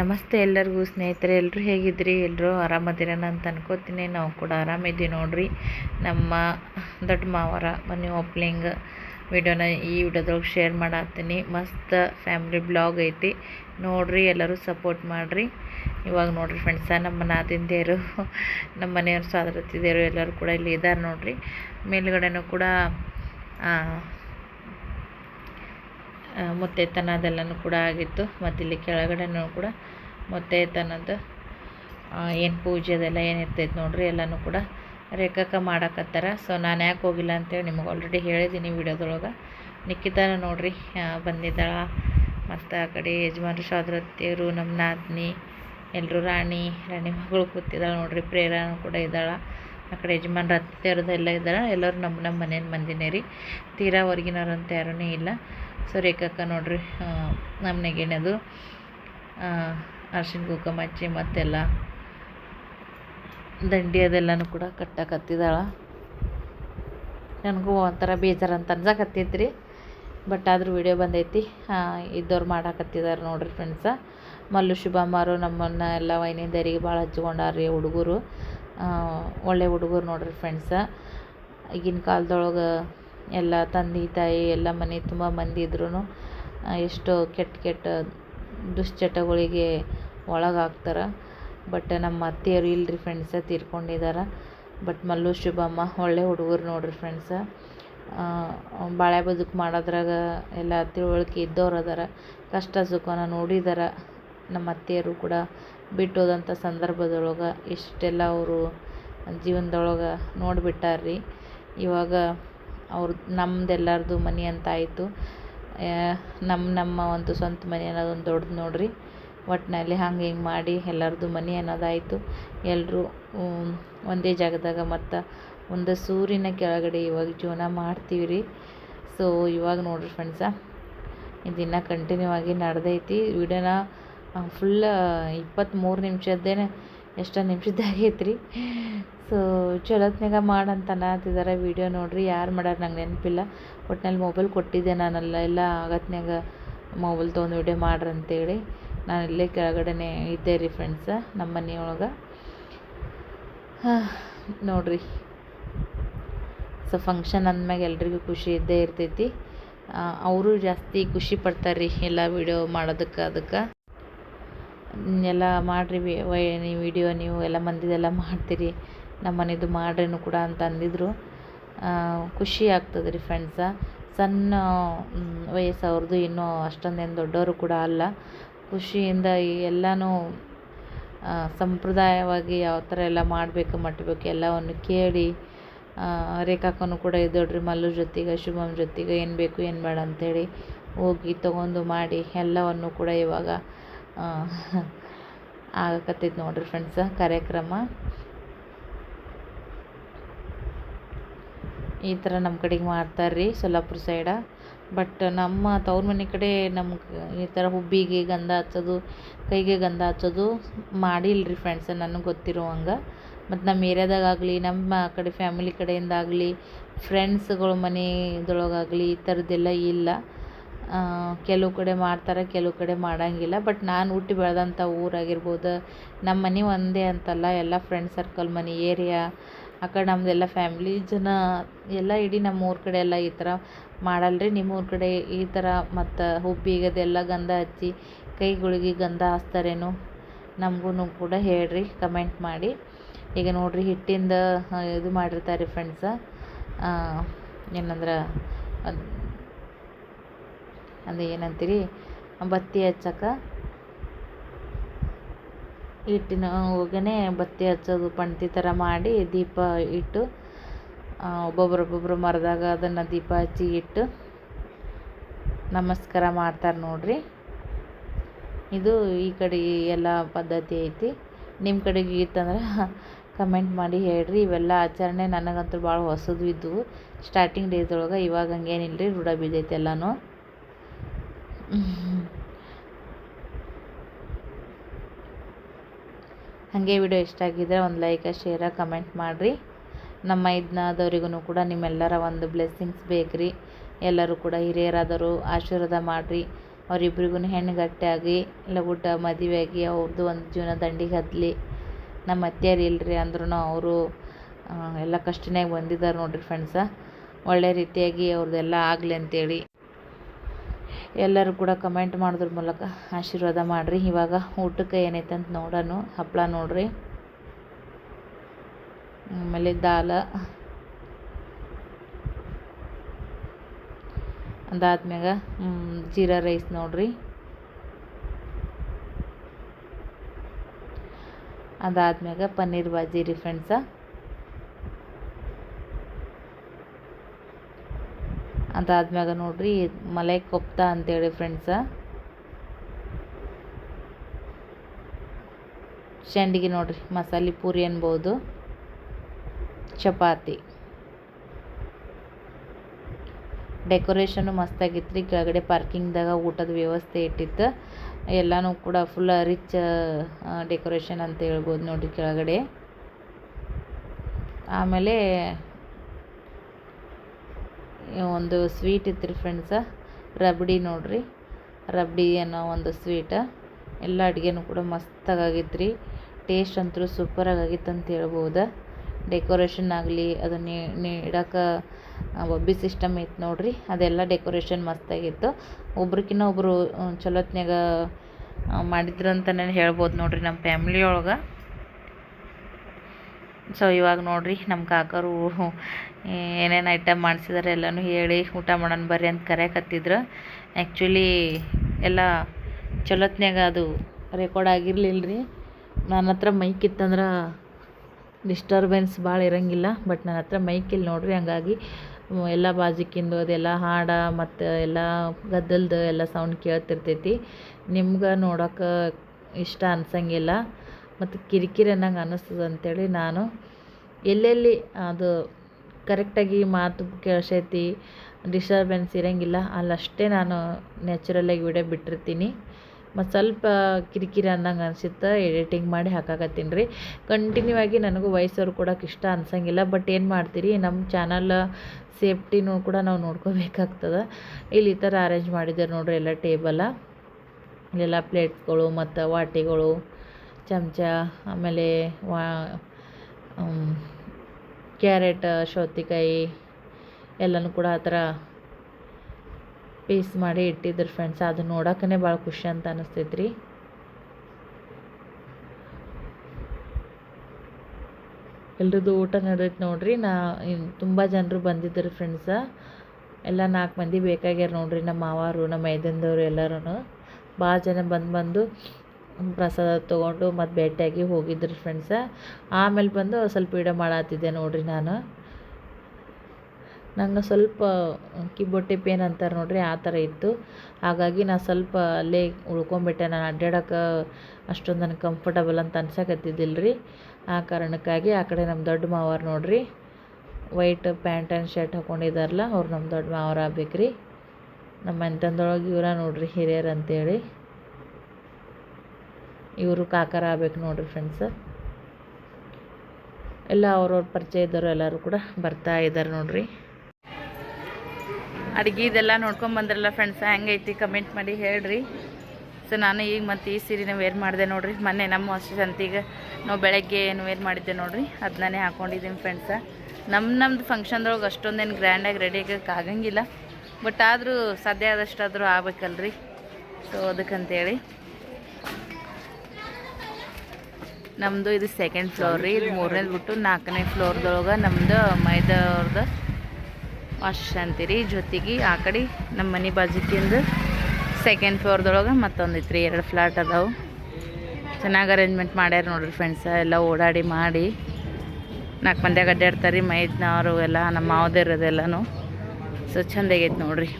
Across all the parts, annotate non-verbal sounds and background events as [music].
ನಮಸ್ತೆ ಎಲ್ಲರಿಗೂ ಸ್ನೇಹಿತರೆ ಎಲ್ಲರೂ ಹೇಗಿದ್ರಿ ಎಲ್ಲರೂ ಆರಾಮದಿರೋಣ ಅಂತ ಅನ್ಕೋತೀನಿ ನಾವು ಕೂಡ ಆರಾಮಿದ್ದೀವಿ ನೋಡ್ರಿ. ನಮ್ಮ ದೊಡ್ಡ ಮಾವರ ಮನೆ ಓಪ್ನಿಂಗ್ ವಿಡಿಯೋನ ಈ ವಿಡಿಯೋದೊಳಗೆ ಶೇರ್ ಮಾಡತ್ತೀನಿ. ಮಸ್ತ್ ಫ್ಯಾಮಿಲಿ ಬ್ಲಾಗ್ ಐತಿ. ನೋಡ್ರಿ, ಎಲ್ಲರೂ ಸಪೋರ್ಟ್ ಮಾಡಿರಿ. ಇವಾಗ ನೋಡ್ರಿ ಫ್ರೆಂಡ್ಸ ನಮ್ಮ ನಾದಿಂದೇರು ನಮ್ಮ ಮನೆಯವ್ರು ಸಾದರತಿದೇರು ಎಲ್ಲರೂ ಕೂಡ ಇಲ್ಲಿ ಇದ್ದಾರೆ ನೋಡ್ರಿ. ಮೇಲುಗಡೆನೂ ಕೂಡ ಮುತ್ತೈತನದೆಲ್ಲನೂ ಕೂಡ ಆಗಿತ್ತು. ಮತ್ತು ಇಲ್ಲಿ ಕೆಳಗಡೆನೂ ಕೂಡ ಮುತ್ತೈತನದ್ದು ಏನು ಪೂಜೆ ಅದೆಲ್ಲ ಏನು ಇರ್ತೈತೆ ನೋಡ್ರಿ ಎಲ್ಲನೂ ಕೂಡ ರೇಖಾಕ ಮಾಡಕತ್ತಾರ. ಸೊ ನಾನು ಯಾಕೆ ಹೋಗಿಲ್ಲ ಅಂತೇಳಿ ನಿಮಗೆ ಆಲ್ರೆಡಿ ಹೇಳಿದ್ದೀನಿ ವಿಡಿಯೋದೊಳಗೆ. ನಿಖಿತನ ನೋಡ್ರಿ ಬಂದಿದ್ದಾಳ. ಮತ್ತು ಆ ಕಡೆ ಯಜಮಾನ್ರು ಶಾದ್ರತಿಯರು ನಮ್ಮ ನಾದಿನಿ ಎಲ್ಲರೂ ರಾಣಿ ರಾಣಿ ಮಗಳು ಕೂತಿದ್ದಾಳೆ ನೋಡ್ರಿ, ಪ್ರೇರಣೂ ಕೂಡ ಇದ್ದಾಳೆ. ಆ ಕಡೆ ಯಜಮಾನ್ರ ಅತ್ತೆಯವ್ರದ್ದೆಲ್ಲ ಇದ್ದಾರೆ ಎಲ್ಲರೂ ನಮ್ಮ ನಮ್ಮ ಮನೇನ ಮಂದಿನೇ ರೀ. ತೀರಾ ಹೊರಗಿನವ್ರು ಅಂತ ಯಾರೂ ಇಲ್ಲ. ಸೊ ಕಕ್ಕ ನೋಡ್ರಿ ನಮ್ಮ ನೆಗೆಣದು ಅರ್ಶಿನ ಕುಂಕುಮ ಹಚ್ಚಿ ಮತ್ತೆಲ್ಲ ದಂಡಿ ಅದೆಲ್ಲನೂ ಕೂಡ ಕಟ್ಟಕತ್ತಿದ್ದಾಳ ನನಗೂ ಒಂಥರ ಬೇಜಾರು ಅಂತ ಅನ್ಸಕತ್ತೈತೆ ರೀ ಬಟ್ ಆದರೂ ವಿಡಿಯೋ ಬಂದೈತಿ ಇದ್ದವ್ರು ಮಾಡಾಕತ್ತಿದ್ದಾರೆ ನೋಡ್ರಿ ಫ್ರೆಂಡ್ಸ ಮಲ್ಲು ಶುಭಮ್ಮರು ನಮ್ಮನ್ನ ಎಲ್ಲ ವೈನಿಂದರಿಗೆ ಭಾಳ ಹಚ್ಕೊಂಡಾರ್ರಿ ಹುಡುಗರು. ಒಳ್ಳೆ ಹುಡುಗರು ನೋಡ್ರಿ ಫ್ರೆಂಡ್ಸ ಈಗಿನ ಕಾಲದೊಳಗೆ ಎಲ್ಲ ತಂದೆ, ತಾಯಿ, ಎಲ್ಲ ಮನೆ ತುಂಬ ಮಂದಿ ಇದ್ರೂ ಎಷ್ಟೋ ಕೆಟ್ಟ ಕೆಟ್ಟ ದುಶ್ಚಟಗಳಿಗೆ ಒಳಗಾಗ್ತಾರೆ. ಬಟ್ ನಮ್ಮ ಅತ್ತೆಯರು ಇಲ್ಲರಿ ಫ್ರೆಂಡ್ಸ ತೀರ್ಕೊಂಡಿದ್ದಾರೆ ಬಟ್ ಮಲ್ಲು, ಶುಭಮ್ಮ, ಒಳ್ಳೆ ಹುಡುಗರು ನೋಡ್ರಿ ಫ್ರೆಂಡ್ಸ ಬಾಳೆ ಬದುಕು ಮಾಡೋದ್ರಾಗ ಎಲ್ಲ ತಿಳುವಳಿಕೆ ಇದ್ದವ್ರು ಅದಾರ. ಕಷ್ಟ ಸುಖನ ನೋಡಿದಾರ ನಮ್ಮ ಅತ್ತೆಯರು ಕೂಡ. ಬಿಟ್ಟೋದಂಥ ಸಂದರ್ಭದೊಳಗೆ ಇಷ್ಟೆಲ್ಲ ಅವರು ಜೀವನದೊಳಗೆ ನೋಡಿಬಿಟ್ಟಾರ್ರಿ. ಇವಾಗ ಅವ್ರು ನಮ್ದೆಲ್ಲರದು ಮನೆ ಅಂತ ಆಯಿತು. ನಮ್ಮ ನಮ್ಮ ಒಂದು ಸ್ವಂತ ಮನೆ ಅನ್ನೋದೊಂದು ದೊಡ್ಡದು ನೋಡ್ರಿ. ಒಟ್ಟಿನಲ್ಲಿ ಹಂಗೆ ಹಿಂಗೆ ಮಾಡಿ ಎಲ್ಲರದು ಮನೆ ಅನ್ನೋದಾಯಿತು. ಎಲ್ಲರೂ ಒಂದೇ ಜಾಗದಾಗ ಮತ್ತು ಒಂದು ಸೂರ್ಯನ ಕೆಳಗಡೆ ಇವಾಗ ಜೀವನ ಮಾಡ್ತೀವಿ ರೀ ಸೊ ಇವಾಗ ನೋಡ್ರಿ ಫ್ರೆಂಡ್ಸ ಇದನ್ನು ಕಂಟಿನ್ಯೂ ಆಗಿ ನಡೆದೈತಿ. ವಿಡಿಯೋನ ಫುಲ್ ಇಪ್ಪತ್ತ್ಮೂರು ನಿಮಿಷದ್ದೇನೆ, ಎಷ್ಟೋ ನಿಮಿಷದ್ದಾಗೈತೆ ರೀ ಸೊ ಚಲೋತ್ನಾಗ ಮಾಡು ಅಂತ ಅನ್ನತ್ತಿದಾರ ವೀಡಿಯೋ ನೋಡಿರಿ. ಯಾರು ಮಾಡ್ಯಾರ ನಂಗೆ ನೆನಪಿಲ್ಲ. ಒಟ್ನಲ್ಲಿ ಮೊಬೈಲ್ ಕೊಟ್ಟಿದ್ದೆ ನಾನೆಲ್ಲ. ಎಲ್ಲ ಆಗತ್ನಾಗ ಮೊಬೈಲ್ ತೊಗೊಂಡು ವೀಡಿಯೋ ಮಾಡ್ರಿ ಅಂತೇಳಿ. ನಾನು ಇಲ್ಲೇ ಕೆಳಗಡೆನೇ ಇದ್ದೆ ರೀ ಫ್ರೆಂಡ್ಸ ನಮ್ಮ ಮನೆಯೊಳಗೆ. ನೋಡಿರಿ. ಸೊ ಫಂಕ್ಷನ್ ಅಂದಮ್ಯಾಗ ಎಲ್ರಿಗೂ ಖುಷಿ ಇದ್ದೇ ಇರ್ತೈತಿ. ಅವರು ಜಾಸ್ತಿ ಖುಷಿ ಪಡ್ತಾರೆ ರೀ ಎಲ್ಲ ವೀಡಿಯೋ ಮಾಡೋದಕ್ಕೆ ಅದಕ್ಕೆ. ಎಲ್ಲ ಮಾಡಿರಿ ವಿಡಿಯೋ ನೀವು ಎಲ್ಲ ಮಂದಿದೆಲ್ಲ ಮಾಡ್ತೀರಿ. ನಮ್ಮ ಮನೆದು ಮಾಡ್ರೇನು ಕೂಡ ಅಂತ ಅಂದಿದ್ರು ಖುಷಿ ಆಗ್ತದೆ ರೀ ಫ್ರೆಂಡ್ಸ ಸಣ್ಣ ವಯಸ್ಸು ಅವ್ರದ್ದು ಇನ್ನೂ ಅಷ್ಟೊಂದೇನು ದೊಡ್ಡವರು ಕೂಡ ಅಲ್ಲ. ಖುಷಿಯಿಂದ ಈ ಎಲ್ಲನೂ ಸಂಪ್ರದಾಯವಾಗಿ ಯಾವ ಥರ ಎಲ್ಲ ಮಾಡಬೇಕು ಮಟ್ಟಬೇಕು ಎಲ್ಲವನ್ನು ಕೇಳಿ ರೇಖಾಕನು ಕೂಡ ಇದ್ದೋಡ್ರಿ ಮಲ್ಲು ಜೊತೆಗೆ ಶುಭಮ್ ಜೊತೆಗೆ ಏನು ಬೇಕು ಏನು ಬೇಡ ಅಂಥೇಳಿ ಹೋಗಿ ತೊಗೊಂಡು ಮಾಡಿ ಎಲ್ಲವನ್ನು ಕೂಡ ಇವಾಗ [laughs] ಆಗಕತ್ತೈತೆ ನೋಡಿರಿ ಫ್ರೆಂಡ್ಸ ಕಾರ್ಯಕ್ರಮ. ಈ ಥರ ನಮ್ಮ ಕಡೆಗೆ ಮಾಡ್ತಾರೆ ರೀ ಸೊಲ್ಲಾಪುರ ಸೈಡ. ಬಟ್ ನಮ್ಮ ತವ್ರ ಮನೆ ಕಡೆ ನಮ್ಗೆ ಈ ಥರ ಹುಬ್ಬಿಗೆ ಗಂಧ ಹಚ್ಚೋದು, ಕೈಗೆ ಗಂಧ ಹಚ್ಚೋದು ಮಾಡಿಲ್ಲ ರೀ ಫ್ರೆಂಡ್ಸ್ ನನಗೆ ಗೊತ್ತಿರೋ ಹಂಗೆ ಮತ್ತು ನಮ್ಮ ಏರಿಯಾದಾಗಲಿ ನಮ್ಮ ಕಡೆ ಫ್ಯಾಮಿಲಿ ಕಡೆಯಿಂದ ಆಗಲಿ ಫ್ರೆಂಡ್ಸ್ಗಳ ಮನೆದೊಳಗಾಗಲಿ ಈ ಥರದ್ದೆಲ್ಲ ಇಲ್ಲ. ಕೆಲವು ಕಡೆ ಮಾಡ್ತಾರೆ, ಕೆಲವು ಕಡೆ ಮಾಡೋಂಗಿಲ್ಲ. ಬಟ್ ನಾನು ಹುಟ್ಟಿ ಬೆಳೆದಂಥ ಊರಾಗಿರ್ಬೋದು, ನಮ್ಮ ಮನೆ ಒಂದೇ ಅಂತಲ್ಲ, ಎಲ್ಲ ಫ್ರೆಂಡ್ ಸರ್ಕಲ್ ಮನೆ, ಏರಿಯಾ ಆ ಕಡೆ ನಮ್ಮದೆಲ್ಲ ಫ್ಯಾಮಿಲಿ ಜನ ಎಲ್ಲ ಇಡೀ ನಮ್ಮ ಊರ ಕಡೆ ಎಲ್ಲ ಈ ಥರ ಮಾಡಲ್ಲ ರೀ ನಿಮ್ಮ ಊರ ಕಡೆ ಈ ಥರ ಮತ್ತು ಹುಬ್ಬಿಗೆ ಅದೆಲ್ಲ ಗಂಧ ಹಚ್ಚಿ ಕೈಗಳಿಗೆ ಗಂಧ ಹಚ್ತಾರೇನು ನಮಗೂ ಕೂಡ ಹೇಳ್ರಿ ಕಮೆಂಟ್ ಮಾಡಿ. ಈಗ ನೋಡಿರಿ ಹಿಟ್ಟಿಂದ ಇದು ಮಾಡಿರ್ತಾರೆ ಫ್ರೆಂಡ್ಸ ಏನಂದ್ರೆ, ಅದು ಅದು ಏನಂತೀರಿ, ಬತ್ತಿ ಹಚ್ಚಕ್ಕೆ ಹಿಟ್ಟಿನ ಹೋಗನೆ ಬತ್ತಿ ಹಚ್ಚೋದು ಪಣ್ತಿ ಥರ ಮಾಡಿ ದೀಪ ಇಟ್ಟು ಒಬ್ಬೊಬ್ರು ಒಬ್ಬೊಬ್ರು ಮರದಾಗ ಅದನ್ನು ದೀಪ ಹಚ್ಚಿ ಇಟ್ಟು ನಮಸ್ಕಾರ ಮಾಡ್ತಾರೆ ನೋಡ್ರಿ. ಇದು ಈ ಕಡೆ ಎಲ್ಲ ಪದ್ಧತಿ ಐತಿ. ನಿಮ್ಮ ಕಡೆಗೆ ಇತ್ತಂದ್ರೆ [laughs] ಕಮೆಂಟ್ ಮಾಡಿ ಹೇಳ್ರಿ. ಇವೆಲ್ಲ ಆಚರಣೆ ನನಗಂತೂ ಭಾಳ ಹೊಸದು ಇದ್ದವು ಸ್ಟಾರ್ಟಿಂಗ್ ಡೇಸ್ ಒಳಗೆ ಇವಾಗ ಹಂಗೇನಿಲ್ಲ ರೀ ರೂಢ ಬಿದ್ದೈತೆ ಎಲ್ಲನೂ. ಹಾಗೆ ವಿಡಿಯೋ ಇಷ್ಟ ಆಗಿದ್ರೆ ಒಂದು ಲೈಕ, ಶೇರ, ಕಮೆಂಟ್ ಮಾಡಿರಿ. ನಮ್ಮ ಇದನ್ನಾದವ್ರಿಗೂ ಕೂಡ ನಿಮ್ಮೆಲ್ಲರ ಒಂದು ಬ್ಲೆಸ್ಸಿಂಗ್ಸ್ ಬೇಕ್ರಿ. ಎಲ್ಲರೂ ಕೂಡ ಹಿರಿಯರಾದವರು ಆಶೀರ್ವಾದ ಮಾಡಿರಿ. ಅವರಿಬ್ಬರಿಗೂ ಹೆಣ್ಣು ಗಟ್ಟಿಯಾಗಿ ಲಗುಟ ಮದುವೆ ಆಗಿ ಅವ್ರದ್ದು ಒಂದು ಜೀವನ ದಂಡಿಗೆ ಹತ್ತಲಿ ನಮ್ಮ ಅತ್ತೆಯರು ಇಲ್ಲರಿ ಅಂದ್ರೂ ಅವರು ಎಲ್ಲ ಕಷ್ಟನೇ ಬಂದಿದ್ದಾರೆ ನೋಡಿರಿ ಫ್ರೆಂಡ್ಸ ಒಳ್ಳೆ ರೀತಿಯಾಗಿ ಅವ್ರದ್ದೆಲ್ಲ ಆಗಲಿ ಅಂತೇಳಿ. ಎಲ್ಲರೂ ಕೂಡ ಕಮೆಂಟ್ ಮಾಡೋದ್ರ ಮೂಲಕ ಆಶೀರ್ವಾದ ಮಾಡಿರಿ. ಇವಾಗ ಊಟಕ್ಕೆ ಏನೈತೆ ಅಂತ ನೋಡೋಣ. ಹಪ್ಪಳ ನೋಡ್ರಿ. ಆಮೇಲೆ ದಾಲ. ಅದಾದ್ಮ್ಯಾಗ ಜೀರಾ ರೈಸ್ ನೋಡಿರಿ. ಅದಾದ್ಮ್ಯಾಗ ಪನ್ನೀರ್ ಬಾಜಿ ರೀ ಫ್ರೆಂಡ್ಸ ಅದಾದ್ಮ್ಯಾಗ ನೋಡ್ರಿ, ಮಲೈ ಕೊಪ್ತಾ ಅಂತೇಳಿ ಫ್ರೆಂಡ್ಸ ಚೆಂಡಿಗೆ ನೋಡ್ರಿ, ಮಸಾಲೆ ಪೂರಿ ಅನ್ಬೋದು, ಚಪಾತಿ. ಡೆಕೋರೇಷನು ಮಸ್ತಾಗಿತ್ತು ರೀ ಕೆಳಗಡೆ ಪಾರ್ಕಿಂಗ್ದಾಗ ಊಟದ ವ್ಯವಸ್ಥೆ ಇಟ್ಟಿತ್ತು. ಎಲ್ಲನೂ ಕೂಡ ಫುಲ್ ರಿಚ್ ಡೆಕೋರೇಷನ್ ಅಂತ ಹೇಳ್ಬೋದು ನೋಡಿರಿ ಕೆಳಗಡೆ. ಆಮೇಲೆ ಒಂದು ಸ್ವೀಟ್ ಇತ್ತು ಫ್ರೆಂಡ್ಸ ರಬಡಿ ನೋಡ್ರಿ. ರಬಡಿ ಅನ್ನೋ ಒಂದು ಸ್ವೀಟ. ಎಲ್ಲ ಅಡುಗೆನೂ ಕೂಡ ಮಸ್ತಾಗಿತ್ತು ರೀ ಟೇಸ್ಟ್ ಅಂತೂ ಸೂಪರಾಗಿ ಆಗಿತ್ತು ಅಂತ ಹೇಳ್ಬೋದು. ಡೆಕೋರೇಷನ್ ಆಗಲಿ ಅದನ್ನ ಇಡಕ್ಕೆ ಒಬ್ಬಿ ಸಿಸ್ಟಮ್ ಇತ್ತು ನೋಡ್ರಿ. ಅದೆಲ್ಲ ಡೆಕೋರೇಷನ್ ಮಸ್ತಾಗಿತ್ತು. ಒಬ್ರಿಕಿನ್ನ ಒಬ್ಬರು ಚಲೋತ್ನಾಗ ಮಾಡಿದ್ರು ಅಂತ ನಾನು ಹೇಳ್ಬೋದು ನೋಡ್ರಿ ನಮ್ಮ ಫ್ಯಾಮ್ಲಿ ಒಳಗೆ ಸೊ ಇವಾಗ ನೋಡಿರಿ ನಮ್ಮ ಕಾಕರು ಏನೇನು ಐಟಮ್ ಮಾಡಿಸಿದಾರೆ ಎಲ್ಲನೂ ಹೇಳಿ ಊಟ ಮಾಡೋಣ ಬರ್ರಿ ಅಂತ ಕರೆಯಕತ್ತಿದ್ರು ಆ್ಯಕ್ಚುಲಿ ಎಲ್ಲ ಚಲೋತ್ನಾಗ ಅದು ರೆಕಾರ್ಡ್ ಆಗಿರಲಿಲ್ಲ ರೀ ನನ್ನ ಹತ್ರ ಮೈಕ್ ಇತ್ತಂದ್ರೆ ಡಿಸ್ಟರ್ಬೆನ್ಸ್ ಭಾಳ ಇರೋಂಗಿಲ್ಲ ಬಟ್ ನನ್ನ ಹತ್ರ ಮೈಕ್ ಇಲ್ಲಿ ನೋಡಿರಿ ಹಂಗಾಗಿ ಎಲ್ಲ ಬಾಜಿಕಿಂದು ಅದೆಲ್ಲ ಹಾಡ ಮತ್ತು ಎಲ್ಲ ಗದ್ದಲ್ದು ಎಲ್ಲ ಸೌಂಡ್ ಕೇಳ್ತಿರ್ತೈತಿ. ನಿಮ್ಗೆ ನೋಡೋಕೆ ಇಷ್ಟ ಅನ್ಸಂಗಿಲ್ಲ. ಮತ್ತು ಕಿರಿಕಿರಿ ಅನ್ನಂಗೆ ಅನ್ನಿಸ್ತದೆ ಅಂಥೇಳಿ ನಾನು ಎಲ್ಲೆಲ್ಲಿ ಅದು ಕರೆಕ್ಟಾಗಿ ಮಾತು ಕೇಳಿಸೈತಿ ಡಿಸ್ಟರ್ಬೆನ್ಸ್ ಇರೋಂಗಿಲ್ಲ, ಅಲ್ಲಷ್ಟೇ ನಾನು ನ್ಯಾಚುರಲಾಗಿ ವಿಡಿಯೋ ಬಿಟ್ಟಿರ್ತೀನಿ. ಮತ್ತು ಸ್ವಲ್ಪ ಕಿರಿಕಿರಿ ಅನ್ನಂಗೆ ಅನಿಸುತ್ತೆ ಎಡಿಟಿಂಗ್ ಮಾಡಿ ಹಾಕಾಕತ್ತೀನಿ ರೀ. ಕಂಟಿನ್ಯೂ ಆಗಿ ನನಗೂ ವಯಸ್ಸವ್ರು ಕೂಡ ಇಷ್ಟ ಅನ್ಸಂಗಿಲ್ಲ ಬಟ್ ಏನು ಮಾಡ್ತೀರಿ, ನಮ್ಮ ಚಾನಲ್ ಸೇಫ್ಟಿನೂ ಕೂಡ ನಾವು ನೋಡ್ಕೋಬೇಕಾಗ್ತದೆ. ಇಲ್ಲಿ ಈ ಥರ ಅರೇಂಜ್ ಮಾಡಿದ್ದಾರೆ ನೋಡಿರಿ ಎಲ್ಲ ಟೇಬಲ ಇಲ್ಲೆಲ್ಲ ಪ್ಲೇಟ್ಸ್ಗಳು ಮತ್ತು ವಾಟಿಗಳು. ಚಮಚ, ಆಮೇಲೆ ವಾ ಕ್ಯಾರೆಟ್, ಸೌತೆಕಾಯಿ ಎಲ್ಲನೂ ಕೂಡ ಆ ಥರ ಪೀಸ್ ಮಾಡಿ ಇಟ್ಟಿದ್ರು ಫ್ರೆಂಡ್ಸ್ ಅದು ನೋಡೋಕ್ಕೇ ಭಾಳ ಖುಷಿ ಅಂತ ಅನಿಸ್ತೈತೆ ರೀ ಎಲ್ರದ್ದು ಊಟ ನಡೆದೈತೆ ನೋಡ್ರಿ. ನಾ ತುಂಬ ಜನರು ಬಂದಿದ್ದರು ಫ್ರೆಂಡ್ಸ ಎಲ್ಲ ನಾಲ್ಕು ಮಂದಿ ಬೇಕಾಗ್ಯಾರ ನೋಡ್ರಿ ನಮ್ಮ ಮಾವಾರು, ನಮ್ಮ ಮೈದಂದವರು ಎಲ್ಲರೂ ಭಾಳ ಜನ ಬಂದು ಬಂದು ಪ್ರಸಾದ ತೊಗೊಂಡು ಮತ್ತು ಭೇಟಿಯಾಗಿ ಹೋಗಿದ್ರು ಫ್ರೆಂಡ್ಸ ಆಮೇಲೆ ಬಂದು ಸ್ವಲ್ಪ ವೀಡಿಯೋ ಮಾಡತ್ತಿದ್ದೆ ನೋಡ್ರಿ ನಾನು. ನಂಗೆ ಸ್ವಲ್ಪ ಕಿಬ್ಬೊಟ್ಟೆ ಪೇನ್ ಅಂತಾರೆ ನೋಡ್ರಿ, ಆ ಥರ ಇತ್ತು. ಹಾಗಾಗಿ ನಾ ಸ್ವಲ್ಪ ಅಲ್ಲೇ ಉಳ್ಕೊಂಬಿಟ್ಟೆ. ನಾನು ಅಡ್ಡಾಡೋಕೆ ಅಷ್ಟೊಂದು ನನಗೆ ಕಂಫರ್ಟಬಲ್ ಅಂತ ಅನ್ಸಕತ್ತಿದ್ದಿಲ್ಲ ರೀ ಆ ಕಾರಣಕ್ಕಾಗಿ ಆ ಕಡೆ ನಮ್ಮ ದೊಡ್ಡ ಮಾವಾರ ನೋಡ್ರಿ ವೈಟ್ ಪ್ಯಾಂಟ್ ಆ್ಯಂಡ್ ಶರ್ಟ್ ಹಾಕ್ಕೊಂಡಿದ್ದಾರಲ್ಲ ಅವ್ರು ನಮ್ಮ ದೊಡ್ಡ ಮಾವಾರ ಆಗ್ಬೇಕು ರೀ ನಮ್ಮ ಮನೆತನದೊಳಗೆ ಇವರ ನೋಡ್ರಿ ಹಿರಿಯರು ಅಂತೇಳಿ. ಇವರು ಕಾಕರ ಆಗ್ಬೇಕು ನೋಡಿರಿ ಫ್ರೆಂಡ್ಸ್ ಎಲ್ಲ ಅವ್ರವ್ರ ಪರಿಚಯ ಇದ್ದವರು ಎಲ್ಲರೂ ಕೂಡ ಬರ್ತಾ ಇದ್ದಾರೆ ನೋಡಿರಿ. ಅಡುಗೆ ಇದೆಲ್ಲ ನೋಡ್ಕೊಂಡು ಬಂದ್ರಲ್ಲ ಫ್ರೆಂಡ್ಸ್ ಹೆಂಗೈತಿ ಕಮೆಂಟ್ ಮಾಡಿ ಹೇಳ್ರಿ. ಸೊ ನಾನು ಈಗ ಮತ್ತು ಈ ಸೀರೆನ ವೇರ್ ಮಾಡಿದೆ ನೋಡಿರಿ. ಮೊನ್ನೆ ನಮ್ಮ ಅಷ್ಟು ಸಂತೀಗ ನಾವು ಬೆಳಗ್ಗೆ ಏನು ವೇರ್ ಮಾಡಿದ್ದೆ ನೋಡ್ರಿ. ಅದನ್ನೇ ಹಾಕೊಂಡಿದ್ದೀನಿ ಫ್ರೆಂಡ್ಸ ನಮ್ಮ ನಮ್ಮದು ಫಂಕ್ಷನ್ದೊಳಗೆ ಅಷ್ಟೊಂದೇನು ಗ್ರ್ಯಾಂಡಾಗಿ ರೆಡಿ ಆಗಕ್ಕೆ ಆಗಂಗಿಲ್ಲ. ಬಟ್ ಆದರೂ ಸಾಧ್ಯ ಆದಷ್ಟಾದರೂ ಆಗ್ಬೇಕಲ್ರಿ. ಸೊ ಅದಕ್ಕಂತೇಳಿ. ನಮ್ಮದು ಇದು ಸೆಕೆಂಡ್ ಫ್ಲೋರ್ ರೀ ಇದು ಮೂರನೇದು ಬಿಟ್ಟು ನಾಲ್ಕನೇ ಫ್ಲೋರ್ದೊಳಗೆ ನಮ್ಮದು ಮೈದವ್ರದ್ದು ವಾಶ್ ಅಂತೀರಿ. ಜೊತೆಗೆ ಆ ಕಡೆ ನಮ್ಮ ಮನೆ ಬಾಜುಕಿಂದು ಸೆಕೆಂಡ್ ಫ್ಲೋರ್ದೊಳಗೆ ಮತ್ತೊಂದು ಐತ್ರಿ ಎರಡು ಫ್ಲಾಟ್ ಅದಾವೆ. ಚೆನ್ನಾಗಿ ಅರೇಂಜ್ಮೆಂಟ್ ಮಾಡ್ಯಾರ ನೋಡ್ರಿ ಫ್ರೆಂಡ್ಸ ಎಲ್ಲ ಓಡಾಡಿ ಮಾಡಿ. ನಾಲ್ಕು ಮಂದಿ ಅಡ್ಡಾಡ್ತಾರೆ ರೀ ಮೈದ್ನವರು ಎಲ್ಲ ನಮ್ಮ ಮಾವದಿರೋದೆಲ್ಲನೂ ಸೊ ಚಂದಾಗೈತೆ ನೋಡ್ರಿ.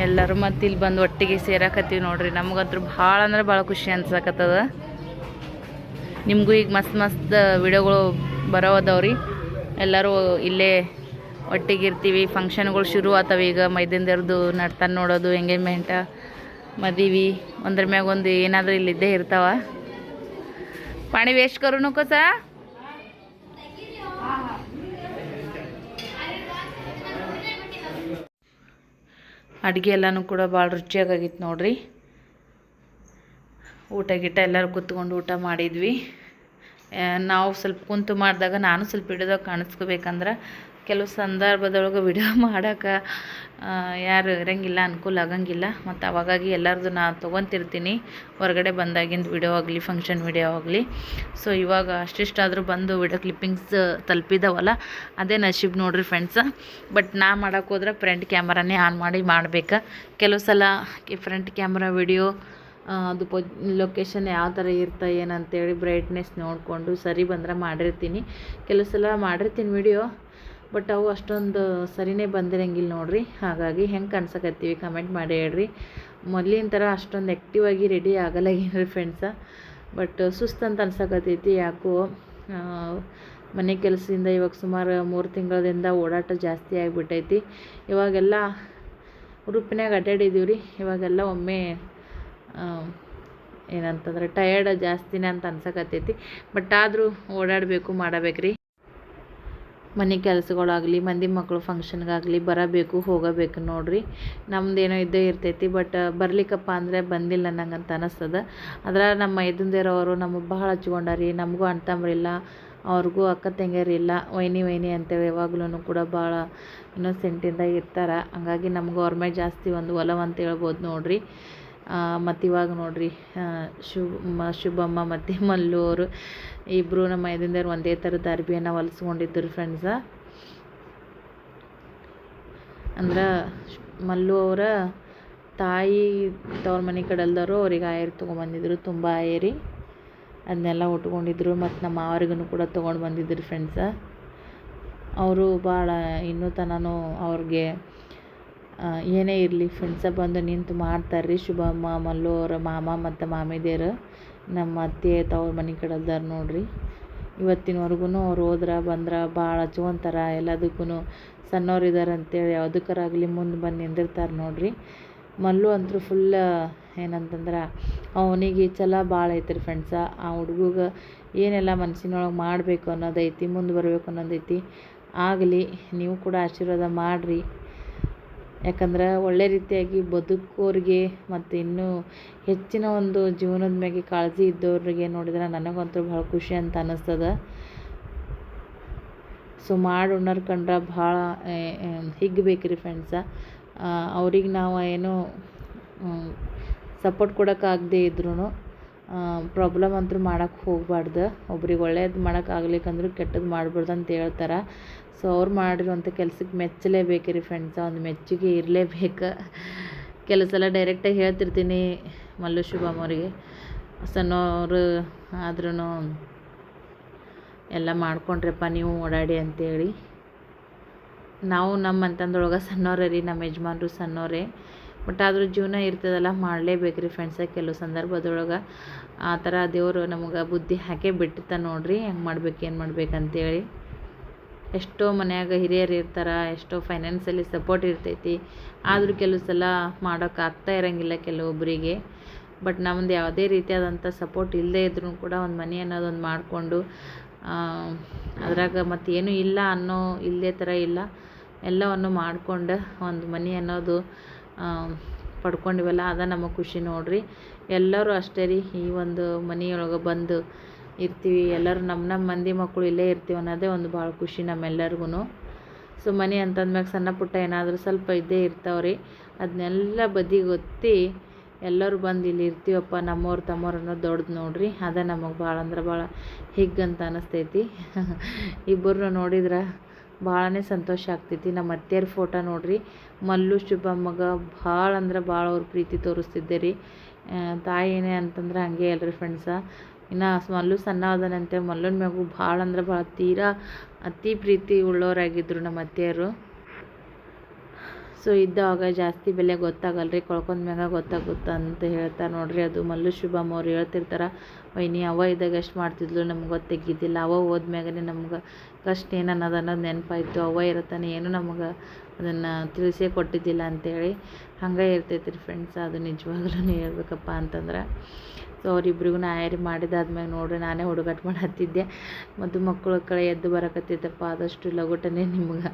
ಎಲ್ಲರೂ ಮತ್ತೆ ಇಲ್ಲಿ ಬಂದು ಒಟ್ಟಿಗೆ ಸೇರಾಕತ್ತೀವಿ ನೋಡ್ರಿ. ನಮಗಂತೂ ಭಾಳ ಅಂದ್ರೆ ಭಾಳ ಖುಷಿ ಅನ್ಸಕತ್ತದ. ನಿಮಗೂ ಈಗ ಮಸ್ತ್ ಮಸ್ತ್ ವಿಡಿಯೋಗಳು ಬರೋದವ್ರಿ ಎಲ್ಲರೂ ಇಲ್ಲೇ ಒಟ್ಟಿಗೆ ಇರ್ತೀವಿ. ಫಂಕ್ಷನ್ಗಳು ಶುರು ಆತವ ಈಗ. ಮೈದಿಂದರ್ದು ನಡ್ತಾನೆ ನೋಡೋದು ಎಂಗೇಜ್ಮೆಂಟ ಮದುವೆ ಒಂದ್ರ ಮ್ಯಾಗ ಒಂದು ಏನಾದರೂ ಇಲ್ಲಿದ್ದೇ ಇರ್ತಾವ. ಪಾಣಿ ವೇಸ್ಟ್ ಕರು नको ಅಡುಗೆ ಎಲ್ಲನೂ ಕೂಡ ಭಾಳ ರುಚಿಯಾಗಿತ್ತು ನೋಡಿರಿ. ಊಟ ಗೀಟ ಎಲ್ಲರೂ ಕೂತ್ಕೊಂಡು ಊಟ ಮಾಡಿದ್ವಿ. ನಾವು ಸ್ವಲ್ಪ ಕುಂತು ಮಾಡಿದಾಗ ನಾನು ಸ್ವಲ್ಪ ಹಿಡಿದಾಗ ಕಾಣಿಸ್ಕೋಬೇಕಂದ್ರೆ ಕೆಲವು ಸಂದರ್ಭದೊಳಗೆ ವಿಡಿಯೋ [laughs] ಮಾಡೋಕೆ ಯಾರು ಇರಂಗಿಲ್ಲ, ಅನುಕೂಲ ಆಗಂಗಿಲ್ಲ. ಮತ್ತು ಅವಾಗಾಗಿ ಎಲ್ಲರದು ನಾನು ತೊಗೊತಿರ್ತೀನಿ. ಹೊರಗಡೆ ಬಂದಾಗಿಂದ ವಿಡಿಯೋ ಆಗಲಿ ಫಂಕ್ಷನ್ ವಿಡಿಯೋ ಆಗಲಿ. ಸೊ ಇವಾಗ ಅಷ್ಟಿಷ್ಟಾದರೂ ಬಂದು ವಿಡಿಯೋ ಕ್ಲಿಪ್ಪಿಂಗ್ಸ್ ತಲುಪಿದವಲ್ಲ, ಅದೇ ನಶೀಬ್ ನೋಡ್ರಿ ಫ್ರೆಂಡ್ಸ ಬಟ್ ನಾ ಮಾಡಕ್ಕೆ ಹೋದ್ರೆ ಫ್ರಂಟ್ ಕ್ಯಾಮರಾನೇ ಆನ್ ಮಾಡಿ ಮಾಡಬೇಕು. ಕೆಲವು ಸಲ ಫ್ರಂಟ್ ಕ್ಯಾಮ್ರಾ ವಿಡಿಯೋ ಅದು ಪೊ ಲೊಕೇಶನ್ ಯಾವ ಥರ ಇರ್ತಾ, ಏನಂತೇಳಿ ಬ್ರೈಟ್ನೆಸ್ ನೋಡಿಕೊಂಡು ಸರಿ ಬಂದ್ರೆ ಮಾಡಿರ್ತೀನಿ. ಕೆಲವು ಸಲ ಮಾಡಿರ್ತೀನಿ ವಿಡಿಯೋ ಬಟ್ ಅವು ಅಷ್ಟೊಂದು ಸರಿನೇ ಬಂದಿರಂಗಿಲ್ಲ ನೋಡಿರಿ. ಹಾಗಾಗಿ ಹೆಂಗೆ ಕಾಣ್ಸಕತ್ತೀವಿ ಕಮೆಂಟ್ ಮಾಡಿ ಹೇಳ್ರಿ. ಮೊದಲಿನ ಥರ ಅಷ್ಟೊಂದು ಆ್ಯಕ್ಟಿವ್ ಆಗಿ ರೆಡಿ ಆಗಲ್ಲಾಗೇನ್ರಿ ಫ್ರೆಂಡ್ಸ ಬಟ್ ಸುಸ್ತು ಅಂತ ಅನ್ಸಕತ್ತೈತಿ ಯಾಕೋ ಮನೆ ಕೆಲಸದಿಂದ ಇವಾಗ ಸುಮಾರು ಮೂರು ತಿಂಗಳದಿಂದ ಓಡಾಟ ಜಾಸ್ತಿ ಆಗಿಬಿಟ್ಟೈತಿ. ಇವಾಗೆಲ್ಲ ಉಡುಪಿನಾಗ ಅಡ್ಡಾಡಿದ್ದೀವಿ ರೀ ಇವಾಗೆಲ್ಲ ಒಮ್ಮೆ ಏನಂತಂದ್ರೆ ಟಯರ್ಡ್ ಜಾಸ್ತಿನೇ ಅಂತ ಅನ್ಸಕತ್ತೈತಿ. ಬಟ್ ಆದರೂ ಓಡಾಡಬೇಕು, ಮಾಡಬೇಕ್ರಿ. ಮನೆ ಕೆಲಸಗಳಾಗಲಿ, ಮಂದಿ ಮಕ್ಕಳು ಫಂಕ್ಷನ್ಗಾಗಲಿ ಬರಬೇಕು, ಹೋಗಬೇಕು ನೋಡ್ರಿ. ನಮ್ದೇನೋ ಇದ್ದೇ ಇರ್ತೈತಿ ಬಟ್ ಬರ್ಲಿಕ್ಕಪ್ಪ ಅಂದರೆ ಬಂದಿಲ್ಲ ನಂಗೆ ಅಂತ ಅನಿಸ್ತದ. ಅದ್ರ ನಮ್ಮ ಮೈದುಂದಿರೋರು ನಮಗೆ ಬಹಳ ಹಚ್ಕೊಂಡಾರಿ, ನಮಗೂ ಅಣ್ತಂಬ್ರಿಲ್ಲ, ಅವ್ರಿಗೂ ಅಕ್ಕ ತಂಗಿಯರಿಲ್ಲ, ವೈನಿ ವೈನಿ ಅಂತೇಳಿ ಯಾವಾಗ್ಲೂ ಕೂಡ ಭಾಳ ಇನ್ನೋಸೆಂಟಿಂದ ಇರ್ತಾರೆ. ಹಂಗಾಗಿ ನಮ್ಗೆ ಅವ್ರ ಜಾಸ್ತಿ ಒಂದು ಒಲವು ಅಂತ ಹೇಳ್ಬೋದು ನೋಡ್ರಿ. ಮತ್ತು ಇವಾಗ ನೋಡ್ರಿ ಶುಭ ಮ, ಶುಭಮ್ಮ ಮತ್ತು ಮಲ್ಲು ಅವರು ಇಬ್ಬರು ನಮ್ಮ ಮೈದಿಂದರ್ ಒಂದೇ ಥರದ ಅರ್ಬಿಯನ್ನು ಹೊಲಿಸ್ಕೊಂಡಿದ್ದರು ಫ್ರೆಂಡ್ಸ ಅಂದ್ರೆ ಮಲ್ಲು ಅವರ ತಾಯಿ ತವ್ರ ಮನೆ ಕಡಲ್ದವರು ಅವ್ರಿಗೆ ಆಯರ್ ತೊಗೊಂಬಂದಿದ್ರು, ತುಂಬ ಆಯರಿ. ಅದನ್ನೆಲ್ಲ ಉಟ್ಕೊಂಡಿದ್ರು ಮತ್ತು ನಮ್ಮ ಮಾವರಿಗೂ ಕೂಡ ತೊಗೊಂಡು ಬಂದಿದ್ರು ಫ್ರೆಂಡ್ಸ ಅವರು ಭಾಳ ಇನ್ನೂ ತನೂ ಅವ್ರಿಗೆ ಏನೇ ಇರಲಿ ಫ್ರೆಂಡ್ಸ ಬಂದು ನಿಂತು ಮಾಡ್ತಾರೆ ರೀ ಶುಭಮ್ಮ ಮಲ್ಲು ಅವರ ಮಾಮ ಮತ್ತು ಮಾಮಿದೇರು. ನಮ್ಮ ಅತ್ತೆ, ತವ್ರ ಮನೆ ಕಡೆದಾರ ನೋಡ್ರಿ. ಇವತ್ತಿನವರೆಗೂ ಅವ್ರು ಹೋದ್ರ, ಬಂದ್ರೆ ಭಾಳ ಹಚ್ಕೊಂತಾರ ಎಲ್ಲದಕ್ಕೂ ಸಣ್ಣವ್ರು ಇದ್ದಾರೆ ಅಂತೇಳಿ ಯಾವುದಕ್ಕರಾಗಲಿ ಮುಂದೆ ಬಂದು ನಿಂದಿರ್ತಾರೆ ನೋಡ್ರಿ. ಮಲ್ಲು ಅಂತೂ ಫುಲ್ ಏನಂತಂದ್ರೆ ಅವನಿಗೆ ಛಲ ಭಾಳ ಐತ್ರಿ ಫ್ರೆಂಡ್ಸ ಆ ಹುಡ್ಗಗ ಏನೆಲ್ಲ ಮನಸ್ಸಿನೊಳಗೆ ಮಾಡಬೇಕು ಅನ್ನೋದೈತಿ, ಮುಂದೆ ಬರಬೇಕು ಅನ್ನೋದೈತಿ. ಆಗಲಿ ನೀವು ಕೂಡ ಆಶೀರ್ವಾದ ಮಾಡಿರಿ. ಯಾಕಂದ್ರೆ ಒಳ್ಳೆ ರೀತಿಯಾಗಿ ಬದುಕೋರಿಗೆ ಮತ್ತು ಇನ್ನೂ ಹೆಚ್ಚಿನ ಒಂದು ಜೀವನದ ಮ್ಯಾಗೆ ಕಾಳಜಿ ಇದ್ದವ್ರಿಗೆ ನೋಡಿದ್ರೆ ನನಗಂತೂ ಭಾಳ ಖುಷಿ ಅಂತ ಅನ್ನಿಸ್ತದ. ಸೊ ಮಾಡಿ ಉಣ್ಣರ್ ಕಂಡ್ರೆ ಭಾಳ ಹಿಗ್ಬೇಕ್ರಿ ಫ್ರೆಂಡ್ಸ ಅವ್ರಿಗೆ ನಾವು ಏನು ಸಪೋರ್ಟ್ ಕೊಡೋಕ್ಕಾಗದೇ ಇದ್ರೂ ಪ್ರಾಬ್ಲಮ್ ಅಂತೂ ಮಾಡೋಕ್ಕೆ ಹೋಗ್ಬಾರ್ದು. ಒಬ್ರಿಗೆ ಒಳ್ಳೇದು ಮಾಡೋಕೆ ಆಗ್ಲಿಕ್ಕಂದ್ರೂ ಕೆಟ್ಟದ್ದು ಮಾಡ್ಬಾರ್ದು ಅಂತ ಹೇಳ್ತಾರೆ. ಸೊ ಅವ್ರು ಮಾಡಿರುವಂಥ ಕೆಲ್ಸಕ್ಕೆ ಮೆಚ್ಚಲೇಬೇಕು ರೀ ಫ್ರೆಂಡ್ಸ್ ಒಂದು ಮೆಚ್ಚುಗೆ ಇರಲೇಬೇಕು. ಕೆಲವು ಸಲ ಡೈರೆಕ್ಟಾಗಿ ಹೇಳ್ತಿರ್ತೀನಿ ಮಲ್ಲು ಶುಭಮ್ ಅವರಿಗೆ ಸಣ್ಣವರು ಆದ್ರೂ ಎಲ್ಲ ಮಾಡ್ಕೊಂಡ್ರಪ್ಪ ನೀವು ಓಡಾಡಿ ಅಂತೇಳಿ. ನಾವು ನಮ್ಮ ಅಂತಂದೊಳಗೆ ಸಣ್ಣವರೇ ರೀ, ನಮ್ಮ ಯಜಮಾನ್ರು ಸಣ್ಣವರೇ. ಬಟ್ ಆದರೂ ಜೀವನ ಇರ್ತದಲ್ಲ ಮಾಡಲೇಬೇಕು ರೀ ಫ್ರೆಂಡ್ಸ ಕೆಲವು ಸಂದರ್ಭದೊಳಗೆ. ಆ ಥರ ದೇವರು ನಮಗೆ ಬುದ್ಧಿ ಹಾಕೇ ಬಿಟ್ಟಿರ್ತ ನೋಡ್ರಿ, ಹೆಂಗೆ ಮಾಡ್ಬೇಕು, ಏನು ಮಾಡ್ಬೇಕು ಅಂತೇಳಿ. ಎಷ್ಟೋ ಮನ್ಯಾಗ ಹಿರಿಯರು ಇರ್ತಾರೆ, ಎಷ್ಟೋ ಫೈನಾನ್ಸಲ್ಲಿ ಸಪೋರ್ಟ್ ಇರ್ತೈತಿ. ಆದರೂ ಕೆಲವು ಸಲ ಮಾಡೋಕೆ ಆಗ್ತಾ ಇರೋಂಗಿಲ್ಲ ಕೆಲವೊಬ್ಬರಿಗೆ ಬಟ್ ನಮ್ದು ಯಾವುದೇ ರೀತಿಯಾದಂಥ ಸಪೋರ್ಟ್ ಇಲ್ಲದೇ ಇದ್ರೂ ಕೂಡ ಒಂದು ಮನೆ ಅನ್ನೋದೊಂದು ಮಾಡಿಕೊಂಡು ಅದ್ರಾಗ ಮತ್ತೇನೂ ಇಲ್ಲ ಅನ್ನೋ ಇಲ್ಲದೇ ಥರ ಇಲ್ಲ, ಎಲ್ಲವನ್ನು ಮಾಡಿಕೊಂಡು ಒಂದು ಮನೆ ಅನ್ನೋದು ಪಡ್ಕೊಂಡಿವಲ್ಲ, ಅದ ನಮಗೆ ಖುಷಿ ನೋಡ್ರಿ. ಎಲ್ಲರೂ ಅಷ್ಟೇ ರೀ, ಈ ಒಂದು ಮನೆಯೊಳಗೆ ಬಂದು ಇರ್ತೀವಿ, ಎಲ್ಲರೂ ನಮ್ಮ ನಮ್ಮ ಮಂದಿ ಮಕ್ಕಳು ಇಲ್ಲೇ ಇರ್ತೀವಿ ಅನ್ನೋದೇ ಒಂದು ಭಾಳ ಖುಷಿ ನಮ್ಮೆಲ್ಲರಿಗೂ ಸೊ, ಮನೆ ಅಂತಂದ್ಮ್ಯಾಗ ಸಣ್ಣ ಪುಟ್ಟ ಏನಾದರೂ ಸ್ವಲ್ಪ ಇದ್ದೇ ಇರ್ತಾವ್ರಿ. ಅದನ್ನೆಲ್ಲ ಬದಿಗೊತ್ತಿ ಎಲ್ಲರೂ ಬಂದು ಇಲ್ಲಿ ಇರ್ತೀವಪ್ಪ ನಮ್ಮವ್ರು ತಮ್ಮವ್ರು ಅನ್ನೋದು ದೊಡ್ಡದು ನೋಡ್ರಿ. ಅದೇ ನಮಗೆ ಭಾಳ ಅಂದ್ರೆ ಭಾಳ ಹಿಗ್ಗಂತ ಅನ್ನಿಸ್ತೈತಿ ಇಬ್ಬರನ್ನ ನೋಡಿದ್ರೆ ಭಾಳನೇ ಸಂತೋಷ ಆಗ್ತೈತಿ. ನಮ್ಮ ಅತ್ತೆಯರ ಫೋಟೋ ನೋಡ್ರಿ. ಮಲ್ಲು ಶುಭಮ್ಮಗ ಭಾಳ ಅಂದ್ರೆ ಭಾಳ ಅವ್ರ ಪ್ರೀತಿ ತೋರಿಸ್ತಿದ್ದೆ ರೀ. ತಾಯಿನೇ ಅಂತಂದ್ರೆ ಹಂಗೆ ಅಲ್ರಿ ಫ್ರೆಂಡ್ಸ ಇನ್ನು ಮಲ್ಲು ಸಣ್ಣ ಅದನಂತೆ ಮಲ್ಲನ ಮ್ಯಾಗೂ ಭಾಳ ಅಂದ್ರೆ ಭಾಳ ತೀರಾ ಅತಿ ಪ್ರೀತಿ ಉಳ್ಳೋರಾಗಿದ್ದರು ನಮ್ಮ ಅತ್ತೆಯರು. ಸೊ ಇದ್ದಾಗ ಜಾಸ್ತಿ ಬೆಲೆ ಗೊತ್ತಾಗಲ್ರಿ ಕಳ್ಕೊಂಡ್ಮ್ಯಾಗ ಗೊತ್ತಾಗುತ್ತೆ ಅಂತ ಹೇಳ್ತಾರೆ ನೋಡ್ರಿ. ಅದು ಮಲ್ಲು ಶುಭಮ್ ಅವ್ರು ಹೇಳ್ತಿರ್ತಾರೆ ವೈನಿ ಅವ ಇದ್ದಾಗ ಎಷ್ಟು ಮಾಡ್ತಿದ್ಲು? ನಮ್ಗೆ ಗೊತ್ತಾಗಿದ್ದಿಲ್ಲ ಅವ ಹೋದ್ಮ್ಯಾಗನೇ ನಮ್ಗೆ ಕಷ್ಟ ಏನು ಅನ್ನೋದು ಅನ್ನೋದು ನೆನಪಾಯ್ತು. ಅವ ಇರತ್ತಾನೆ, ಏನು ನಮ್ಗೆ ಅದನ್ನು ತಿಳಿಸೇ ಕೊಟ್ಟಿದ್ದಿಲ್ಲ ಅಂತೇಳಿ ಹಂಗೆ ಇರ್ತೈತೆ ರೀ ಫ್ರೆಂಡ್ಸ್ ಅದು ನಿಜವಾಗ್ಲೂ ಹೇಳ್ಬೇಕಪ್ಪ ಅಂತಂದ್ರೆ. ಸೊ ಅವರಿಬ್ರಿಗೂ ಆಯರಿ ಮಾಡಿದಾದ್ಮೇಲೆ ನೋಡ್ರಿ, ನಾನೇ ಹುಡುಗಾಟ ಮಾಡತ್ತಿದ್ದೆ ಮತ್ತು ಮಕ್ಕಳು ಕಡೆ ಎದ್ದು ಬರಕತ್ತಿದ್ದಪ್ಪ, ಆದಷ್ಟು ಲಗೋಟನೆ ನಿಮ್ಗೆ.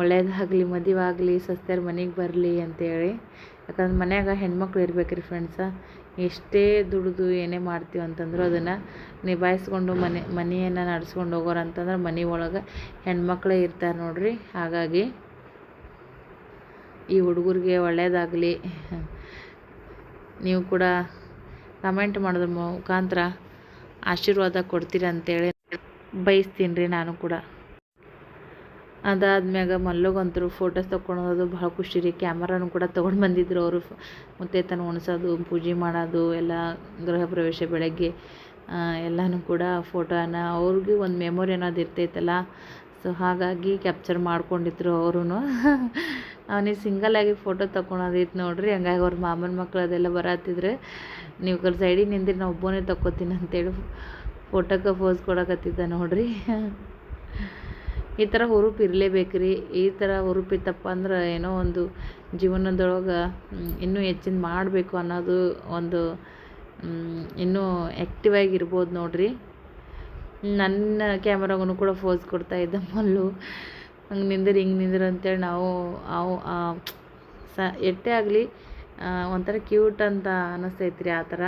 ಒಳ್ಳೇದಾಗಲಿ, ಮದುವಾಗಲಿ ಸಸ್ತ್ಯರ ಮನೆಗೆ ಬರಲಿ ಅಂತೇಳಿ. ಯಾಕಂದ್ರೆ ಮನ್ಯಾಗ ಹೆಣ್ಮಕ್ಳು ಇರ್ಬೇಕ್ರಿ ಫ್ರೆಂಡ್ಸ ಎಷ್ಟೇ ದುಡಿದು ಏನೇ ಮಾಡ್ತೀವಿ ಅಂತಂದ್ರು ಅದನ್ನು ನಿಭಾಯಿಸ್ಕೊಂಡು ಮನೆ, ಮನೆಯನ್ನು ನಡೆಸ್ಕೊಂಡು ಹೋಗೋರು ಅಂತಂದ್ರೆ ಮನೆ ಒಳಗೆ ಹೆಣ್ಮಕ್ಳೇ ಇರ್ತಾರೆ ನೋಡ್ರಿ. ಹಾಗಾಗಿ ಈ ಹುಡುಗರಿಗೆ ಒಳ್ಳೆಯದಾಗಲಿ ನೀವು ಕೂಡ ಕಮೆಂಟ್ ಮಾಡೋದ್ರ ಮುಖಾಂತರ ಆಶೀರ್ವಾದ ಕೊಡ್ತೀರ ಅಂತೇಳಿ ಬಯಸ್ತೀನಿ ರೀ ನಾನು ಕೂಡ. ಅದಾದ್ಮ್ಯಾಗ ಮಲ್ಲೋಗಂತರು ಫೋಟೋಸ್ ತೊಗೊಳೋದು ಭಾಳ ಖುಷಿ ರೀ. ಕ್ಯಾಮರಾನು ಕೂಡ ತೊಗೊಂಡು ಬಂದಿದ್ರು ಅವರು. ಮತ್ತೆ ಮುತ್ತೈತನ ಉಣಿಸೋದು, ಪೂಜೆ ಮಾಡೋದು, ಎಲ್ಲ ಗೃಹ ಪ್ರವೇಶ ಬೆಳಗ್ಗೆ ಎಲ್ಲನೂ ಕೂಡ ಫೋಟೋನ ಅವ್ರಿಗೆ ಒಂದು ಮೆಮೊರಿ ಅನ್ನೋದು ಇರ್ತೈತಲ್ಲ. ಸೊ ಹಾಗಾಗಿ ಕ್ಯಾಪ್ಚರ್ ಮಾಡ್ಕೊಂಡಿದ್ರು ಅವರು [laughs] ಅವನಿಗೆ ಸಿಂಗಲಾಗಿ ಫೋಟೋ ತಗೊಳೋದಿತ್ತು ನೋಡ್ರಿ, ಹಂಗಾಗಿ ಅವ್ರ ಮಾಮನ ಮಕ್ಳು ಅದೆಲ್ಲ ಬರತ್ತಿದ್ರೆ ನೀವು ಕಲ್ ಸೈಡಿ ನಿಂದಿರಿ, ನಾ ಒಬ್ಬನೇ ತಕ್ಕೋತೀನಿ ಅಂತೇಳಿ ಫೋಟೋಕ್ಕೆ ಫೋಸ್ ಕೊಡಕತ್ತಿದ್ದ ನೋಡ್ರಿ. ಈ ಥರ ಹುರುಪು ಇರಲೇಬೇಕು ರೀ ಈ ಥರ ಹುರುಪಿತ್ತಪ್ಪ ಅಂದ್ರೆ ಏನೋ ಒಂದು ಜೀವನದೊಳಗೆ ಇನ್ನೂ ಹೆಚ್ಚಿನ ಮಾಡಬೇಕು ಅನ್ನೋದು ಒಂದು ಇನ್ನೂ ಆ್ಯಕ್ಟಿವ್ ಆಗಿರ್ಬೋದು ನೋಡ್ರಿ. ನನ್ನ ಕ್ಯಾಮ್ರಾಗೂ ಕೂಡ ಫೋಸ್ ಕೊಡ್ತಾ ಇದ್ದ ಮಲ್ಲು ಹಂಗೆ ನಿಂದಿರು, ಹಿಂಗೆ ನಿಂದಿರು ಅಂತೇಳಿ ನಾವು ಅವು ಸ, ಎಟ್ಟೇ ಆಗಲಿ ಒಂಥರ ಕ್ಯೂಟ್ ಅಂತ ಅನ್ನಿಸ್ತೈತೆ ರೀ ಆ ಥರ.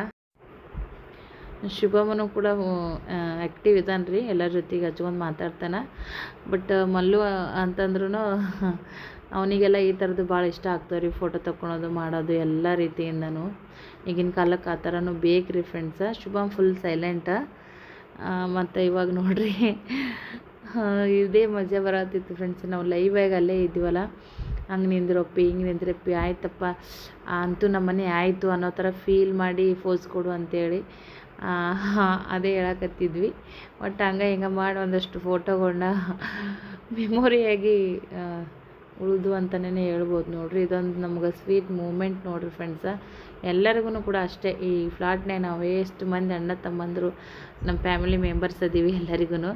ಶುಭಮನು ಕೂಡ ಆ್ಯಕ್ಟಿವ್ ಇದ್ದಾನೆ ರೀ ಎಲ್ಲರ ಜೊತೆಗೆ ಹಚ್ಕೊಂಡು ಮಾತಾಡ್ತಾನೆ. ಬಟ್ ಮಲ್ಲು ಅಂತಂದ್ರೂ ಅವನಿಗೆಲ್ಲ ಈ ಥರದ್ದು ಭಾಳ ಇಷ್ಟ ಆಗ್ತವೆ ರೀ ಫೋಟೋ ತಗೊಳೋದು ಮಾಡೋದು, ಎಲ್ಲ ರೀತಿಯಿಂದನೂ. ಈಗಿನ ಕಾಲಕ್ಕೆ ಆ ಥರನೂ ಬೇಕು ರೀ ಫ್ರೆಂಡ್ಸ ಶುಭಮ್ ಫುಲ್ ಸೈಲೆಂಟ ಮತ್ತು ಇವಾಗ ನೋಡ್ರಿ ಇದೇ ಮಜಾ ಬರತ್ತಿತ್ತು ಫ್ರೆಂಡ್ಸ್ ನಾವು ಲೈವಾಗಿ ಅಲ್ಲೇ ಇದ್ದೀವಲ್ಲ ಹಂಗೆ ನಿಂದ್ರಪ್ಪಿ, ಹಿಂಗೆ ನಿಂದ್ರಪ್ಪಿ, ಆಯ್ತಪ್ಪ ಅಂತೂ ನಮ್ಮ ಮನೆ ಆಯಿತು ಅನ್ನೋ ಥರ ಫೀಲ್ ಮಾಡಿ ಫೋಸ್ ಕೊಡು ಅಂತೇಳಿ ಅದೇ ಹೇಳಕತ್ತಿದ್ವಿ. ಒಟ್ಟು ಹಂಗೆ ಹಿಂಗೆ ಮಾಡಿ ಒಂದಷ್ಟು ಫೋಟೋಗಳನ್ನ ಮೆಮೊರಿಯಾಗಿ ಉಳಿದು ಅಂತಲೇ ಹೇಳ್ಬೋದು ನೋಡಿರಿ. ಇದೊಂದು ನಮ್ಗೆ ಸ್ವೀಟ್ ಮೂಮೆಂಟ್ ನೋಡಿರಿ ಫ್ರೆಂಡ್ಸ ಎಲ್ಲರಿಗೂ ಕೂಡ ಅಷ್ಟೇ ಈ ಫ್ಲಾಟ್ನೇ ನಾವು ಎಷ್ಟು ಮಂದಿ ಅಣ್ಣ ತಮ್ಮಂದರು ನಮ್ಮ ಫ್ಯಾಮಿಲಿ ಮೆಂಬರ್ಸ್ ಅದೀವಿ ಎಲ್ಲರಿಗೂ ನಾ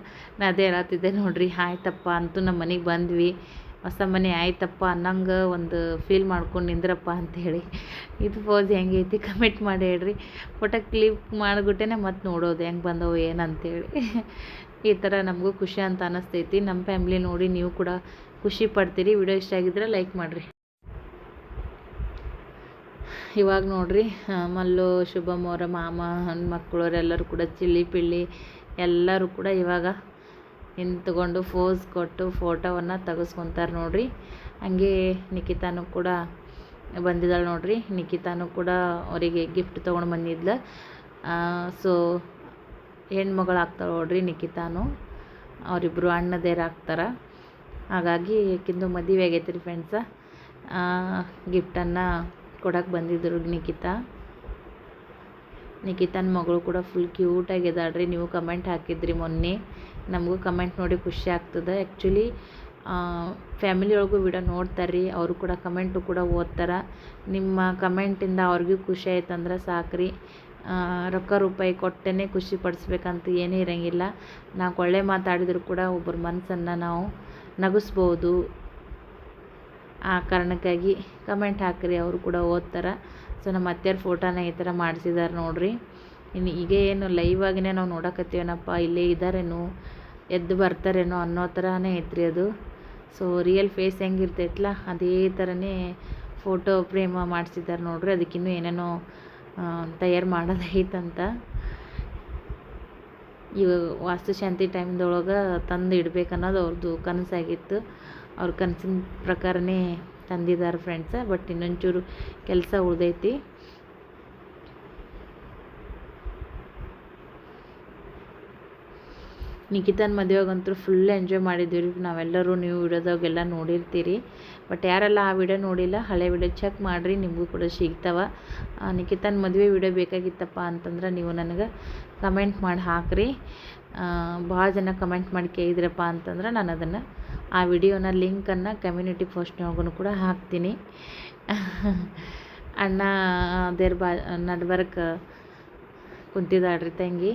ಅದೇ ಹೇಳತ್ತಿದ್ದೆ ನೋಡಿರಿ, ಆಯ್ತಪ್ಪ, ಅಂತೂ ನಮ್ಮ ಮನೆಗೆ ಬಂದ್ವಿ. ಹೊಸ ಮನೆ ಆಯ್ತಪ್ಪ ಅನ್ನಂಗೆ ಒಂದು ಫೀಲ್ ಮಾಡ್ಕೊಂಡು ನಿಂದ್ರಪ್ಪ ಅಂಥೇಳಿ ಇದು ಪೋಸ್ ಹೆಂಗೈತಿ ಕಮೆಂಟ್ ಮಾಡಿ ಹೇಳ್ರಿ. ಫೋಟೋ ಕ್ಲಿಕ್ ಮಾಡಿಬಿಟ್ಟೆ ಮತ್ತೆ ನೋಡೋದು ಹೆಂಗೆ ಬಂದವು ಏನಂತೇಳಿ ಈ ಥರ ನಮಗೂ ಖುಷಿ ಅಂತ ಅನ್ನಿಸ್ತೈತಿ ನಮ್ಮ ಫ್ಯಾಮ್ಲಿ ನೋಡಿ ನೀವು ಕೂಡ ಖುಷಿ ಪಡ್ತೀರಿ. ವಿಡಿಯೋ ಇಷ್ಟ ಆಗಿದ್ರೆ ಲೈಕ್ ಮಾಡಿರಿ. ಇವಾಗ ನೋಡ್ರಿ ಮಲ್ಲು, ಶುಭಮ್ ಅವರ ಮಾಮ ಮಕ್ಕಳು ಅವರೆಲ್ಲರೂ ಕೂಡ ಚಿಲ್ಲಿ ಪಿಳ್ಳಿ ಎಲ್ಲರೂ ಕೂಡ ಇವಾಗ ನಿಂತ್ಕೊಂಡು ಫೋಸ್ ಕೊಟ್ಟು ಫೋಟೋವನ್ನು ತೆಗೆಸ್ಕೊತಾರೆ ನೋಡಿರಿ. ಹಂಗೆ ನಿಖಿತಾನು ಕೂಡ ಬಂದಿದ್ದಾಳೆ ನೋಡಿರಿ. ನಿಖಿತಾನು ಕೂಡ ಅವರಿಗೆ ಗಿಫ್ಟ್ ತೊಗೊಂಡು ಬಂದಿದ್ಲು. ಸೊ ಹೆಣ್ಮಗಳು ಆಗ್ತಾಳೆ ನೋಡ್ರಿ ನಿಖಿತಾನು ಅವರಿಬ್ಬರು ಅಣ್ಣದೇರು ಆಗ್ತಾರೆ. ಹಾಗಾಗಿ ಆಕಿಂದು ಮದುವೆ ಆಗೈತೆ ರೀ ಫ್ರೆಂಡ್ಸ ಗಿಫ್ಟನ್ನು ಕೊಡಕ್ಕೆ ಬಂದಿದ್ದರು ನಿಖಿತ ನಿಖಿತನ ಮಗಳು ಕೂಡ ಫುಲ್ ಕ್ಯೂಟಾಗಿದ್ದಾಳೆ ರೀ ನೀವು ಕಮೆಂಟ್ ಹಾಕಿದ್ರಿ ಮೊನ್ನೆ. ನಮಗೂ ಕಮೆಂಟ್ ನೋಡಿ ಖುಷಿ ಆಗ್ತದೆ. ಆ್ಯಕ್ಚುಲಿ ಫ್ಯಾಮಿಲಿ ಒಳಗೂ ವಿಡಿಯೋ ನೋಡ್ತಾರೆ ರೀ ಅವರು ಕೂಡ ಕಮೆಂಟು ಕೂಡ ಓದ್ತಾರೆ. ನಿಮ್ಮ ಕಮೆಂಟಿಂದ ಅವ್ರಿಗೂ ಖುಷಿ ಆಯ್ತಂದ್ರೆ ಸಾಕ್ರಿ. ರೊಕ್ಕ ರೂಪಾಯಿ ಕೊಟ್ಟೇ ಖುಷಿ ಪಡಿಸ್ಬೇಕಂತ ಏನೂ ಇರೋಂಗಿಲ್ಲ. ನಾವು ಒಳ್ಳೆ ಮಾತಾಡಿದ್ರು ಕೂಡ ಒಬ್ಬರ ಮನಸ್ಸನ್ನು ನಾವು. ನಗಿಸ್ಬೋದು. ಆ ಕಾರಣಕ್ಕಾಗಿ ಕಮೆಂಟ್ ಹಾಕಿರಿ, ಅವರು ಕೂಡ ಓದ್ತಾರೆ. ಸೊ ನಮ್ಮ ಅತ್ತೆಯವ್ರ ಫೋಟೋನ ಈ ಥರ ಮಾಡಿಸಿದ್ದಾರೆ ನೋಡಿರಿ. ಇನ್ನು ಈಗ ಏನು ಲೈವ್ ಆಗಿನೇ ನಾವು ನೋಡಕತ್ತೀವನಪ್ಪ, ಇಲ್ಲೇ ಇದ್ದಾರೇನೋ ಎದ್ದು ಬರ್ತಾರೇನೋ ಅನ್ನೋ ಥರನೇ ಐತ್ರಿ ಅದು. ಸೊ ರಿಯಲ್ ಫೇಸ್ ಹೆಂಗಿರ್ತೈತಲ್ಲ ಅದೇ ಥರನೇ ಫೋಟೋ ಫ್ರೇಮ್ ಮಾಡಿಸಿದ್ದಾರೆ ನೋಡಿರಿ. ಅದಕ್ಕಿನ್ನೂ ಏನೇನೋ ತಯಾರು ಮಾಡೋದೈತಂತ. ಇವಾಗ ವಾಸ್ತುಶಾಂತಿ ಟೈಮ್ದೊಳಗೆ ತಂದು ಇಡ್ಬೇಕನ್ನೋದು ಅವ್ರದ್ದು ಕನಸಾಗಿತ್ತು. ಅವ್ರ ಕನಸಿನ ಪ್ರಕಾರನೇ ತಂದಿದ್ದಾರೆ ಫ್ರೆಂಡ್ಸ ಬಟ್ ಇನ್ನೊಂಚೂರು ಕೆಲಸ ಉಳಿದೈತಿ. ನಿಖಿತನ್ ಮದುವೆಗಂತೂ ಫುಲ್ ಎಂಜಾಯ್ ಮಾಡಿದ್ವಿ ರೀ ನಾವೆಲ್ಲರೂ ನೀವು ವಿಡಿಯೋದಾಗೆಲ್ಲ ನೋಡಿರ್ತೀರಿ. ಬಟ್ ಯಾರೆಲ್ಲ ಆ ವಿಡಿಯೋ ನೋಡಿಲ್ಲ, ಹಳೆ ವಿಡಿಯೋ ಚೆಕ್ ಮಾಡಿರಿ, ನಿಮಗೂ ಕೂಡ ಸಿಗ್ತಾವ. ನಿಖಿತನ್ ಮದುವೆ ವಿಡಿಯೋ ಬೇಕಾಗಿತ್ತಪ್ಪ ಅಂತಂದ್ರೆ ನೀವು ನನಗೆ ಕಮೆಂಟ್ ಮಾಡಿ ಹಾಕಿರಿ. ಭಾಳ ಜನ ಕಮೆಂಟ್ ಮಾಡಿ ಕೇಳಿದ್ರಪ್ಪ ಅಂತಂದ್ರೆ ನಾನು ಅದನ್ನು ಆ ವಿಡಿಯೋನ ಲಿಂಕನ್ನು ಕಮ್ಯುನಿಟಿ ಪೋಸ್ಟ್ನೊಳಗೂ ಕೂಡ ಹಾಕ್ತೀನಿ. [laughs] ಅಣ್ಣ ದೇರ್ ಬಾ ನಡ್ಬರ್ಕ ಕುಂತಿದ್ದಾಳ್ರಿ ತಂಗಿ.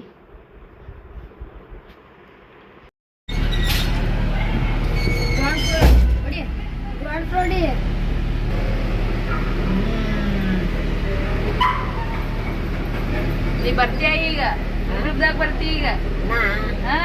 ಬರ್ತೀಯ ಈಗ? ಯೂಟ್ಯೂಬ್ದಾಗ ಬರ್ತೀಯ ಈಗ ನಾ ಹಾ